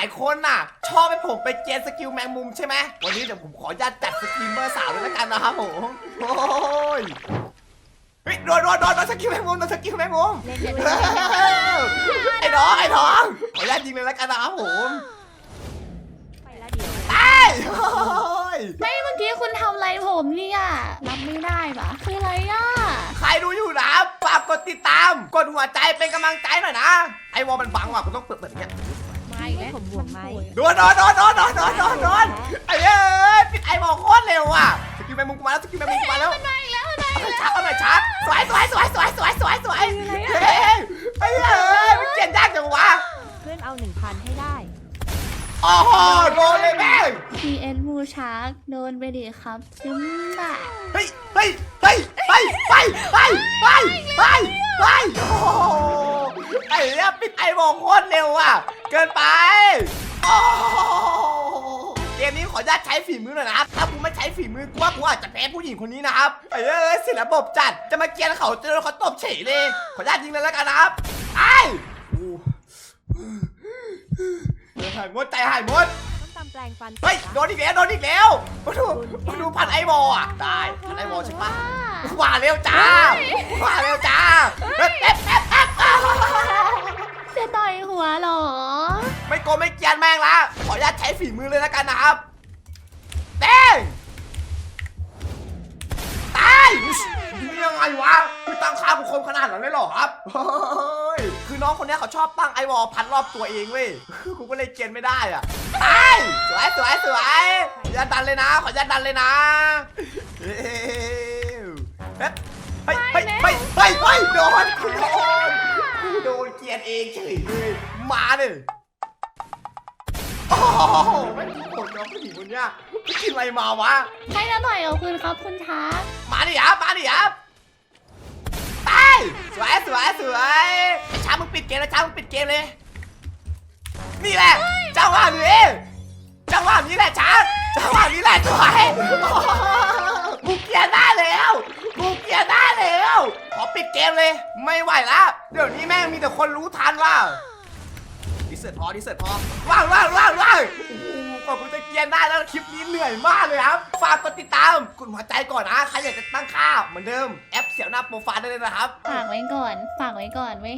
ายคนน่ะ ชอบให้ผมไปเกณฑ์สกิลแมงมุมใช่ไหมวันนี้เดี๋ยวผมขออนุญาตจัดสกิลเมอร์สาวเลยแล้วกันนะครับผมโอ้ยเฮ้ยโดนโดนโดนโดนสกิลแมงมุมโดนสกิลแมงมุมเล่นด้วยไอ้น้องไอ้น้องขออนุญาตยิงเลยแล้วกันนะครับผมไปละเดี๋ยวไอ้โอ้ยไม่เมื่อกี้คุณทำอะไรผมเนี่ยรับไม่ได้ปะคืออะไรอะใครดูอยู่นะฝากกดติดตาม กดหัวใจเป็นกำลังใจหน่อยนะไอ้วอลมันบังว่ะกูต้องเปิดเปิดอย่างเงี้ย ไม่ให้ผมบวกไหมโดนโดนโดนโดนโดนโดนโดนโดนไอ้เอ้ยปิดไอ้บอกโคตรเร็วอะสกิลแมงมุมกูมาแล้วสกิลแมงมุมกูมาแล้วมันมาอีกแล้วมันมาอีเอากหน่อยแล้วชักเอาหน่อยชักสวยสวยสวยสวยสวยสวยสวยเฮ้ยไอ้เอ้ยมันเกลียดยากจังวะเพื่อนเอาหนึ่งพันให้ได้โอ้โหโดนเลยแม่งพีเอ็นบูชาร์กโดนไปดิครับซึมบะเฮ้ยเฮ้ยเฮ้ยไปไปไปไปไปไปโอ้โห ไอ้เนี่ยปิดไอ้บอกโคตรเร็วอะ เกินไปโอ้โหเกมนี้ขออนุญาตใช้ฝีมือหน่อยนะครับ ถ้ากูไม่ใช้ฝีมือกูว่ากูอาจจะแพ้ผู้หญิงคนนี้นะครับไอ้เอ้ยเสิระบบจัด จะมาเกลียนเขาเจอเขาตบเฉยเลย ขออนุญาตยิงเลยแล้วกันนะครับ ไอ้หายหมดใจหายหมดต้องตำแปลงฟันเฮ้ยโดนอีกแล้วโดนอีกแล้วมาดูมาดูพันไอวอลอะได้พันไอวอลใช่ปะว่าเร็วจ้าว่าเร็วจ้าเอ๊ะเอ๊ะเอ๊ะเอ๊ะอ้าวจะ ยนแม่งละขออนุญาตใช้ฝีมือเลยแล้วกันนะครับเต้งตายนี่ยังไงวะคือตั้งค่าบุคคลขนาดนั้นเลยเหรอครับเฮ้ยคือน้องคนเนี้ยเขาชอบตั้งไอวอลพันรอบตัวเองเว้ยกูก็เลยเกรียนไม่ได้อะตายสวยสวยสวยขออนุญาตดันเลยนะ ขออนุญาตดันเลยนะเฮ้ยเฮ้ยเฮ้ยเฮ้ยเฮ้ยเฮ้ยเฮ้ยโดนกูโดนกูโดนเกรียนเองเฉยเลยมาเลย โอ้โหไม่กินผลกับผู้หญิงคนเนี้ยไม่กินอะไรมาวะให้จะต่อยกับคุณครับคุณชาร์กมาดิครับมาดิครับไปสวยสวยสวยไอ้ช้ามึงปิดเกมแล้วช้ามึงปิดเกมเลย นี่แหละจังหวะนี้จังหวะนี้แหละช้าจังหวะนี้แหละสวยกูเกลียร์ได้แล้วกูเกลียร์ได้แล้วขอปิดเกมเลย ไม่ไหวแล้วเดี๋ยวนี้แม่งมีแต่คนรู้ทันว่า ดิเสิร์พอดิเสิร์พอว่างว่างว่างว่างโอ้โหกว่ากูจะเกียร์ได้แล้วคลิปนี้เหนื่อยมากเลยครับ ฝากกดติดตามกดหัวใจก่อนนะ ใครอยากจะตั้งค่าเหมือนเดิม แอปเสียวหน้าโปรไฟล์ได้เลยนะครับ ฝากไว้ก่อน ฝากไว้ก่อนเว้ย